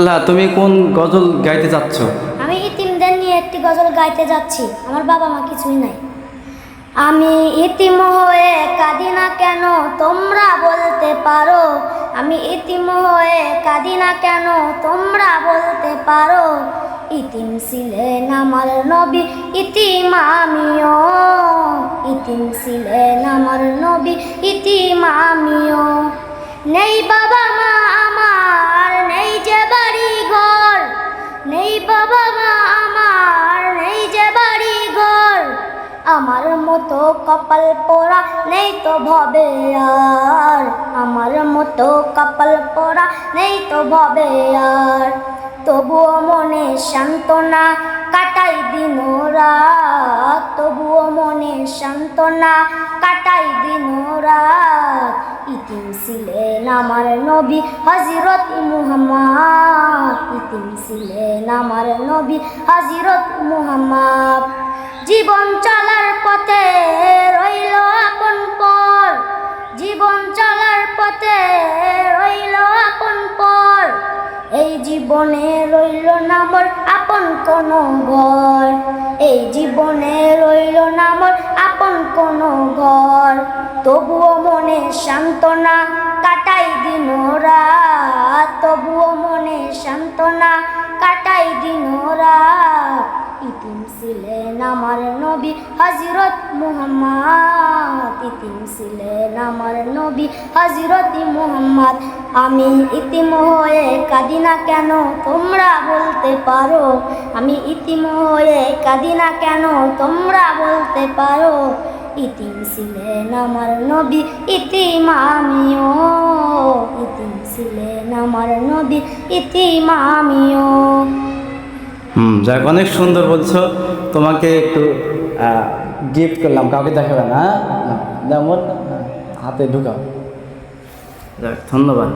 আল্লাহ, তুমি কোন গজল গাইতে যাচ্ছ? আমি ইতিমদের নিয়ে একটি গজল গাইতে যাচ্ছি। আমার বাবা মা কিছুই নাই। আমি ইতিম হয়ে কাঁদি না কেন? তোমরা বলতে পারো। আমি ইতিম হয়ে কাঁদি না কেন? তোমরা বলতে পারো। ইতিম ছিলেন আমার নবী, ইতিম আমিও। ইতিম ছিলেন আমার নবী, ইতিম আমিও। নেই বাবা মতো কপাল পোড়া, নেই তো ভবে আর। আমার মতো কপাল পোড়া, নেই তো ভবে আর। তবুও মনে সান্ত্বনা কাটাই দিন রাত। তবুও মনে সান্ত্বনা কাটাই দিন রাত। ইতিম ছিলেন আমার নবী হজরত মুহাম্মদ। ইতিম ছিলেন আমার নবী হজরত মুহাম্মদ। জীবন চলার পথে পথে রইল আপন পর। এই জীবনে রইল না মোর আপন কোন ঘর এই জীবনে রইল না মোর আপন কোন ঘর তবুও মনে সান্ত্বনা কাটাই দিন ইতিম ছিলেন আমার নবী হজরত মুহাম্মদ। ইতিম ছিলেন আমার নবী হজরত মুহাম্মদ। আমি ইতিম হয়ে কাঁদি না কেন? তোমরা বলতে পারো। আমি ইতিম হয়ে কাঁদি না কেন? তোমরা বলতে পারো। ইতিম ছিলেন আমার নবী, ইতিম আমিও। ইতিম ছিলেন আমার নবী, ইতিম আমিও। হুম। যাক, অনেক সুন্দর বলছো। তোমাকে একটু গিফট করলাম, কাউকে দেখাবে না হ্যাঁ? যেমন হাতে ঢুকাও। যাক, ধন্যবাদ।